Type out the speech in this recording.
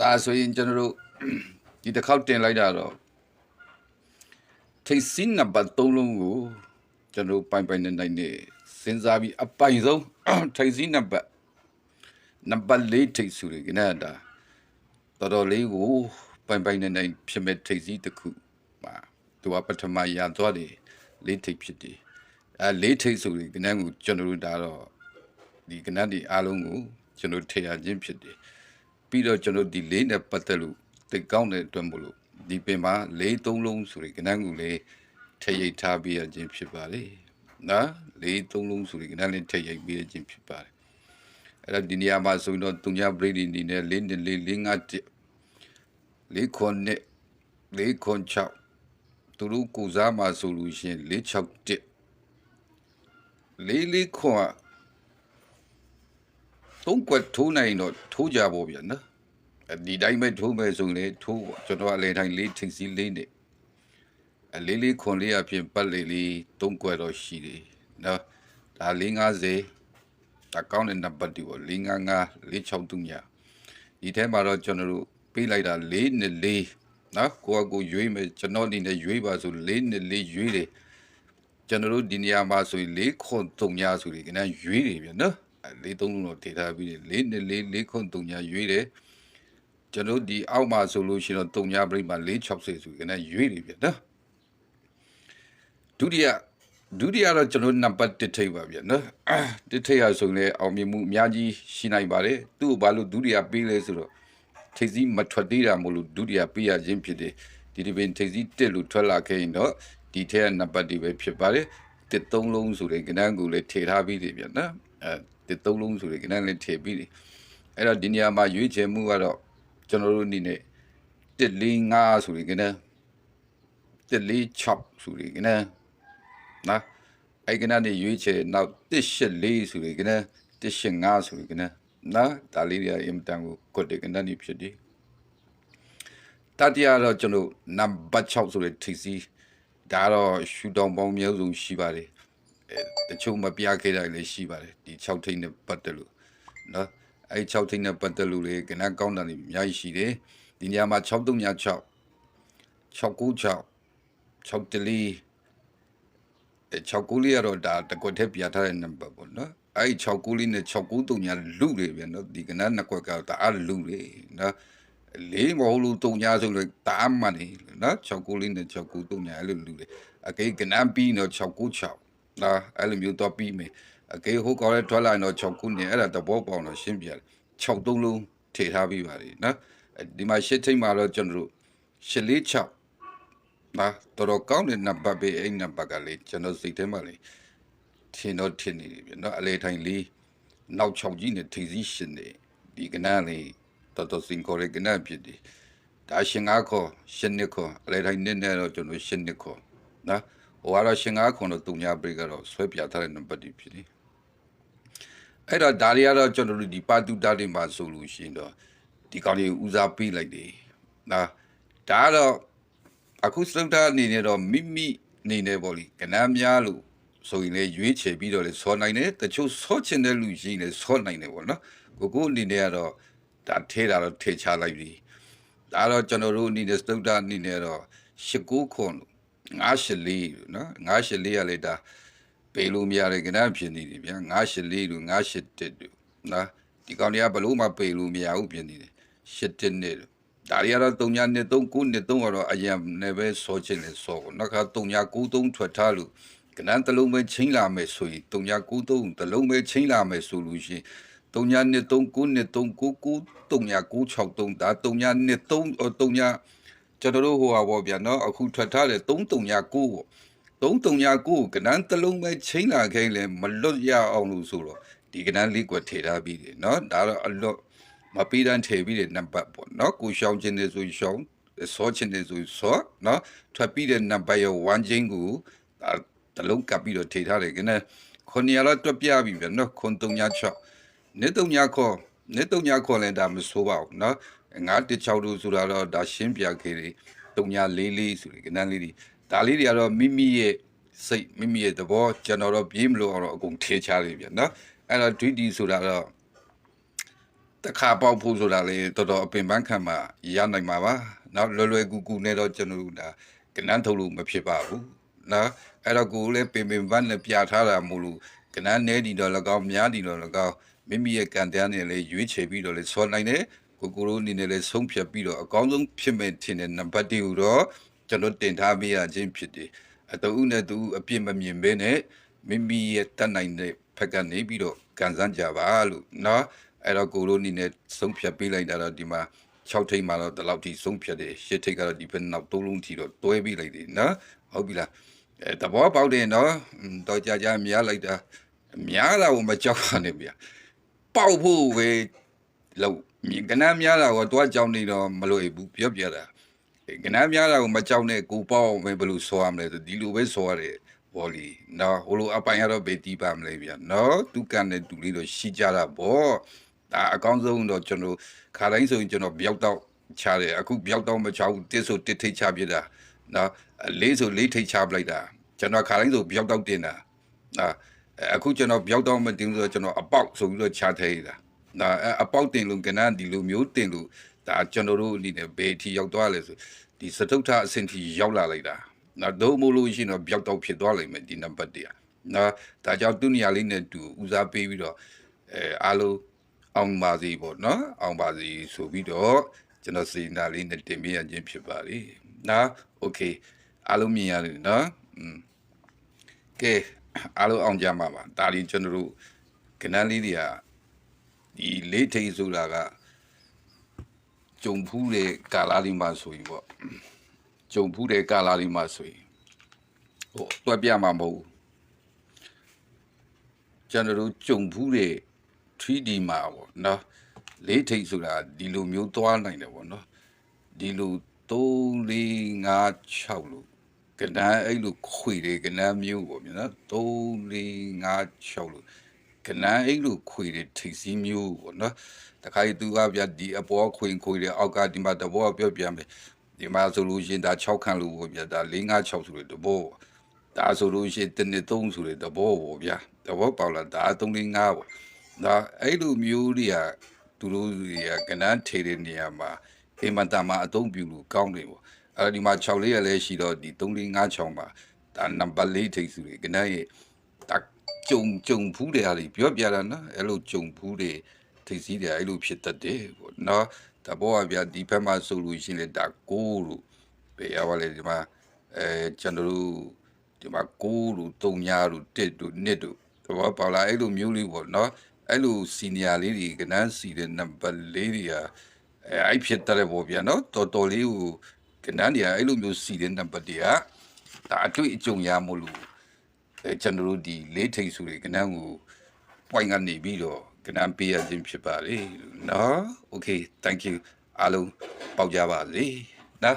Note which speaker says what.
Speaker 1: ဒါဆိုရင်ကျွန်တော်တို့ဒီတစ်ခေါက်တင်လိုက်တာတော့ထိတ်စင်းနံပါတ်3လုံးကိုကျွန်တော်တို့ပိုင်ပိုင်နေနိုင်နေစဉ်းစားပြီးအပိုင်ဆုံးထိတ်စင်းနံပါတ်နံပါတ်4ထိတ်စုရကနေဒါတော်တော်လေးကိုပိုင်ပိုင်နေနိုင်ဖြစ်မဲ့ထိတ်စည်းတစ်ခုပါသူကပထမရသွားတယ်လေးထိတ်ဖြစ်တယ်အဲလေးထိတ်စုရကနေကိုကျွန်တော်တို့ဒါတော့ဒီကနတ်ဒီအားလုံးကိုကျွန်တော်ထေရခြင်းဖြစ်တယ် ပြီးတော့ကျွန်တော်ဒီလေးနဲ့ပတ်သက်လို့တိတ်ကောင်းတဲ့အတွက်မို့လို့ဒီပင်မှာလေးသုံးလုံးဆိုရင်ကဏ္ဍကိုလေးထည့်ရိပ်ထားပေးရခြင်းဖြစ်ပါလေနော်လေးသုံးလုံးဆိုရင်ကဏ္ဍလေးထည့်ရိပ်ပေးရခြင်းဖြစ်ပါတယ်အဲ့တော့ဒီနေရာမှာဆိုရင်တော့သူညာပရိဒီနေနဲ့လေးနဲ့လေးလေးငါတစ်လေးခွန်နဲ့လေးခွန်ချောက်သူတို့ကိုစားမှာဆိုလို့ရှိရင်လေးချောက်တစ်လေးလေးခွန်က သုံးကွက်ထိုးနိုင်တော့ထိုးကြဖို့ဗျာနော်အဲဒီတိုင်းပဲထိုးမယ်ဆိုရင်လေထိုးပေါ့ကျွန်တော်အလေတိုင်းလေးထိပ်စီးလေးနဲ့အလေးလေးခွန်လေးအပြင်ပတ်လေးလေးသုံးကွက်တော့ရှိတယ်နော်ဒါ450ဒါကောင်းတဲ့နံပါတ်ဒီပေါ့455 463ညဒီထဲမှာတော့ကျွန်တော်တို့ပေးလိုက်တာ4နဲ့4နော်ကိုကကိုရွေးမယ်ကျွန်တော်အနေနဲ့ရွေးပါဆို4နဲ့4ရွေးတယ်ကျွန်တော်တို့ဒီနေရာမှာဆိုရင်၄ခွန်၃ညဆိုရင်ကနရွေးတယ်ဗျနော် အဲ၄သုံးလုံးတော့ထေထားပြီးတယ်၄နဲ့၄၄ခွန်၃ညရွေးတယ်ကျွန်တော်တို့ဒီအောက်မှာဆိုလို့ရှိရင်တော့၃ညပြိမှာ၄60ဆိုရင်ကနရွေးတယ်ဗျနော်ဒုတိယဒုတိယတော့ကျွန်တော်နံပါတ်1ထိပ်ပါဗျနော်တစ်ထိပ်ရဆိုရင်လည်းအောင်မြင်မှုအများကြီးရှိနိုင်ပါတယ်သူ့ကိုဘာလို့ဒုတိယပေးလဲဆိုတော့ထိပ်စီးမထွက်သေးတာမို့လို့ဒုတိယပေးရခြင်းဖြစ်တယ်ဒီဒီပင်ထိပ်စီးတက်လို့ထွက်လာခဲ့ရင်တော့ဒီထက်ကနံပါတ်တွေပဲဖြစ်ပါတယ်တစ်သုံးလုံးဆိုတဲ့ကဏ္ဍကိုလည်းထည့်ထားပြီးတယ်ဗျနော် အဲတစ်သုံးလုံးဆိုတဲ့ကဏ္ဍလည်းထည့်ပြီးတယ်အဲ့တော့ဒီနေရာမှာရွေးချယ်မှုကတော့ကျွန်တော်တို့အနေနဲ့တစ်လေးငါးဆိုတဲ့ကဏ္ဍတစ်လေး6ဆိုတဲ့ကဏ္ဍနော်အဲ့ကနနေရွေးချယ်နောက်184ဆိုရယ်ကန185ဆိုရယ်ကနနော်ဒါလေးတွေအင်တန်ကိုကွတ်တယ်ကနနေဖြစ်တယ်တတိယတော့ကျွန်တော်နံပါတ်6ဆိုရယ်ထိစီဒါတော့ရှူတောင်ပေါင်းမျိုးစုံရှိပါတယ်အဲ တချို့မပြခဲ့တာလည်းရှိပါတယ်ဒီ6ထိပ်နဲ့ပတ်သက်လို့နော်အဲ့6ထိပ်နဲ့ပတ်သက်လို့လေကနကောင်းတာတွေအများကြီးရှိတယ်ဒီညမှာ6336 696 6တလီ6ကူလေးကတော့ဒါတကွက်ထဲပြထားတဲ့နံပါတ်ပေါ့နော်အဲ့6ကူလေးနဲ့6ကူတုံညာလူတွေပြန်နော်ဒီကနနှစ်ကွက်ကတော့ဒါအားလူတွေနော်လေးမဟုတ်လို့တုံညာဆိုလို့ဒါအမှန်နေနော်6ကူလေးနဲ့6ကူတုံညာအဲ့လိုလူတွေအကေကနပြီးတော့6 ကူ6နော်အဲ့လိုမျိုးတော့ပြီးမယ်အကေဟိုကော်ရဲထွက်လာရင်တော့6ကူနဲ့အဲ့ဒါသဘောပေါက်တော့ရှင်းပြတယ်6သုံးလုံးထည့်ထားပြီးပါလေနော်ဒီမှာရှစ်ထိတ်မှာတော့ကျွန်တော်တို့8လေး6ပါတော်တော်ကောင်းတဲ့နံပါတ်ပဲအဲ့နံပါတ်ကလေးကျွန်တော်စိတ်ထဲမှာလေးထင်တော့ထင်နေပြီဗျနော်အလေထိုင်လေးနောက်ချောင်ကြီးနဲ့ထိစည်းရှင်နေဒီကနန်းလေးတော်တော်စင်ခေါ်ရကနန်းဖြစ်တယ်ဒါရှင်ငါခေါ်ရှင်နှစ်ခေါ်အလေထိုင်နဲ့နဲ့တော့ကျွန်တော်ရှင်နှစ်ခေါ်နော် ဟိုကတော့ရှင်ငါခေါ်တော့တုံညာပရိကတော့ဆွဲပြထားတဲ့နံပါတ်တွေဖြစ်တယ်အဲ့တော့ဒါတွေကတော့ကျွန်တော်တို့ဒီပါတူတာတွေမှာဆိုလို့ရှိရင်တော့ဒီကောင်လေးဦးစားပေးလိုက်တယ်နော်ဒါကတော့အခုစတုတ္ထအနေနဲ့တော့မိမိအနေနဲ့ပေါ့လေကဏ္ဍများလို့ဆိုရင်လည်းရွေးချယ်ပြီးတော့လေဆောနိုင်တယ်တချို့ဆောချင်တဲ့လူရှိရင်လည်းဆောနိုင်တယ်ပေါ့နော်ကိုကိုအနေနဲ့ကတော့ဒါထဲတာတော့ထဲချလိုက်ပြီဒါတော့ကျွန်တော်တို့အနေနဲ့စတုတ္ထအနေနဲ့တော့ရှစ်ကိုခွန် 94နော်94ရလေဒါပေလို့မရတဲ့ကဏ္ဍဖြစ်နေတယ်ဗျာ94လို့91လို့နော်ဒီကောင်တွေကဘလို့မှပေလို့မရဘူးဖြစ်နေတယ်7နှစ်လို့ဒါရီကတော့3ညနှစ်3 9နှစ်3ကတော့အရင်နဲ့ပဲစောချင်လေစောကိုနောက်ခါ3ည9 3ထွက်ထားလို့ကနန်းတစ်လုံးပဲချင်းလာမယ်ဆိုရင်3ည9 3တစ်လုံးပဲချင်းလာမယ်ဆိုလို့ရှိရင်3ညနှစ်3 9နှစ်3 9 9 3ည9 6 3ဒါ3ညနှစ်3 3ည ကျွန်တော်တို့ဟိုဟာပေါ့ဗျာနော်အခုထွက်ထားတယ်3 3ည9ပေါ့3 3ည9ကနန်းတစ်လုံးပဲချင်းလာခိုင်းလဲမလွတ်ရအောင်လို့ဆိုတော့ဒီကနန်းလေးကွက်ထေထားပြီးတယ်နော်ဒါတော့အလွတ်မပြီးတန်းထည့်ပြီးတဲ့နံပါတ်ပေါ့နော်ကိုရှောင်းခြင်းတွေဆိုရှောင်းစောခြင်းတွေဆိုစောနော်ထွက်ပြီးတဲ့နံပါတ်ရော1ချင်းကိုဒါတလုံးကပ်ပြီးတော့ထည့်ထားတယ်ကနခွန်ရလာတွက်ပြပြီဗျနော်ခွန်396နေ3ခေါ်နေ3ခေါ်လဲဒါမဆိုးပါဘူးနော် 916တို့ဆိုတာတော့ဒါရှင်းပြခဲ့တယ်344ဆိုတယ်ကနန်းလေးတွေဒါလေးတွေကတော့မိမိရဲ့စိတ်မိမိရဲ့သဘောကျွန်တော်တော့ပြေးမလို့အောင်တော့အကုန်ထည့်ချလိုက်ဗျနော်အဲ့တော့ DD ဆိုတာတော့တတစ်ခါပေါက်ဖို့ဆိုတာလေတော်တော်အပင်ပန်းခံမှရနိုင်မှာပါနော်လွယ်လွယ်ကူကူနဲ့တော့ကျွန်တော်တို့ဒါကနန်းထုတ်လို့မဖြစ်ပါဘူးနော်အဲ့တော့ကိုယ်လည်းပင်ပင်ပန်းနဲ့ပြထားတာမို့လို့ကနန်းနဲဒီတော့၎င်းများဒီတော့၎င်းမိမိရဲ့ကံတရားနဲ့လည်းရွေးချယ်ပြီးတော့လည်းဆော်နိုင်တယ် ကိုကိုရိုအနေနဲ့လည်းဆုံးဖြတ်ပြီးတော့အကောင်းဆုံးဖြစ်မဲ့ထင်တဲ့နံပါတ်1ကိုတော့ကျွန်တော်တင်ထားပေးရခြင်းဖြစ်တယ်အတူနဲ့တူအပြစ်မမြင်ဘဲနဲ့မိမိရဲ့တတ်နိုင်တဲ့ဖက်ကနေပြီးတော့ကန်ဆန်းကြပါလို့နော်အဲ့တော့ကိုရိုနီနဲ့ဆုံးဖြတ်ပေးလိုက်တာတော့ဒီမှာ6ထိပ်မှာတော့ဒီလောက်ထိဆုံးဖြတ်တယ်10ထိပ်ကတော့ဒီဘက်နောက်3လုံးထိတော့တွဲပြီးလိုက်တယ်နော်ဟုတ်ပြီလားအဲတဘောပေါက်တယ်နော်อืมတော့ကြာကြာများလိုက်တာများတာကိုမကြောက်ပါနဲ့ဗျာပေါက်ဖို့ပဲလို့မြင်ကနန်းများတာကိုတွားကြောင်းနေတော့မလို့ဘူးပြောပြတာကနန်းများတာကိုမကြောက်နဲ့ကိုပေါက်ပဲဘယ်လိုဆောရမလဲဆိုဒီလိုပဲဆောရတယ်ဘောလီနော်ဟိုလိုအပိုင်ရတော့ဘေးတီးပါမလဲဗျာနော်သူကန်တဲ့တူလေးတော့ရှိကြတာဗောဒါအကောင်းဆုံးတော့ကျွန်တော်ခါတိုင်းဆိုရင်ကျွန်တော်ပြောက်တော့ချတယ်အခုပြောက်တော့မချဘူးတစ်ဆိုတစ်ထိတ်ချပြတာနော်လေးဆိုလေးထိတ်ချပလိုက်တာကျွန်တော်ခါတိုင်းဆိုပြောက်တော့တင်တာနော်အခုကျွန်တော်ပြောက်တော့မတင်ဆိုတော့ကျွန်တော်အပေါက်ဆိုပြီးတော့ချထဲတာ နော်အပေါက်တင်လို့ကနန်းဒီလိုမျိုးတင်လို့ဒါကျွန်တော်တို့အနေနဲ့ဘေးထီရောက်သွားလဲဆိုဒီစတုထအဆင့်ထီရောက်လာလိုက်တာ နော်ဒုမို့လို့ရှိရင်တော့ပြောက်တော့ဖြစ်သွားလိမ့်မယ်ဒီနံပါတ်1နော်ဒါကြောင့်သူ့နေရာလေးနဲ့တူဦးစားပေးပြီးတော့အဲအားလုံးအောင်ပါစီပေါ့နော်အောင်ပါစီဆိုပြီးတော့ကျွန်တော်စီနာလေးနဲ့တင်ပြရခြင်းဖြစ်ပါလေနော်โอเคအားလုံးမြင်ရတယ်နော်อืมကဲအားလုံးအောင်ကြမှာပါဒါလေးကျွန်တော်တို့ကနန်းလေးတွေက ဒီလေးထိတ်ဆိုတာကကြုံဖူးတဲ့ကာလာလေးမှာဆိုရင်ပေါ့ကြုံဖူးတဲ့ကာလာလေးမှာဆိုရင်ဟိုတွက်ပြမှာမဟုတ်ဘူးကျွန်တော်တို့ကြုံဖူးတဲ့ 3D မှာပေါ့နော်လေးထိတ်ဆိုတာဒီလိုမျိုးသွားနိုင်တယ်ပေါ့နော်ဒီလို3 4 5 6လို့ကနန်းအဲ့လိုခွေတယ်ကနန်းမျိုးပေါ့ဗျာနော်3 4 5 6လို့ ကနန်းအဲ့လိုခွေတယ်ထိတ်စီးမျိုးပေါ့နော်တခါကြီးသူကဗျာဒီအပေါ်ခွေခွေတယ်အောက်ကဒီမှာတဘောပြောပြမယ်ဒီမှာဆိုလို့ရှိရင်ဒါ6ခန့်လို့ပေါ့ဗျာဒါ4 5 6ဆိုတဲ့တဘောဒါဆိုလို့ရှိရင်တစ်နှစ်3ဆိုတဲ့တဘောပေါ့ဗျာတဘောပေါလာဒါ3 4 5ပေါ့ဒါအဲ့လိုမျိုးတွေကသူတို့တွေကကနန်းထေတဲ့နေရာမှာအိမ်မတန်မှာအသုံးပြုလို့ကောင်းတယ်ပေါ့အဲ့ဒီမှာ6လေးရလဲရှိတော့ဒီ3 4 5 6မှာဒါနံပါတ်4ထိပ်စုတွေကနန်းရဲ့ဒါ ကြုံကြုံဖူးတွေဟာတွေပြောပြတာနော်အဲ့လိုကြုံဖူးတွေထိပ်စည်းတွေအဲ့လိုဖြစ်တတ်တယ်ပေါ့နော်တဘောကဗျာဒီဘက်မှာဆိုလို့ရှိရင်လေဒါကိုလို့ဘယ်ရောက်လဲဒီမှာအဲကျွန်တော်တို့ဒီမှာကိုလို့တုံညာလို့တစ်တို့နှစ်တို့တဘောပေါလာအဲ့လိုမျိုးလေးပေါ့နော်အဲ့လိုစီနီယာလေးတွေကနန်းစီတဲ့နံပါတ်လေးတွေကအဲအဲ့ဖြစ်တဲ့ပေါ့ဗျာနော်တော်တော်လေးကိုကနန်းတွေကအဲ့လိုမျိုးစီတဲ့နံပါတ်တွေကဒါအတွေ့အကြုံရမို့လို့အဲ ကျွန်တော်တို့ဒီလေးထိတ်စုတွေကနန်းကို point ကနေပြီးတော့ကနန်းပေးရခြင်းဖြစ်ပါလေနော် okay thank you အားလုံးပေါက်ကြပါစေနော်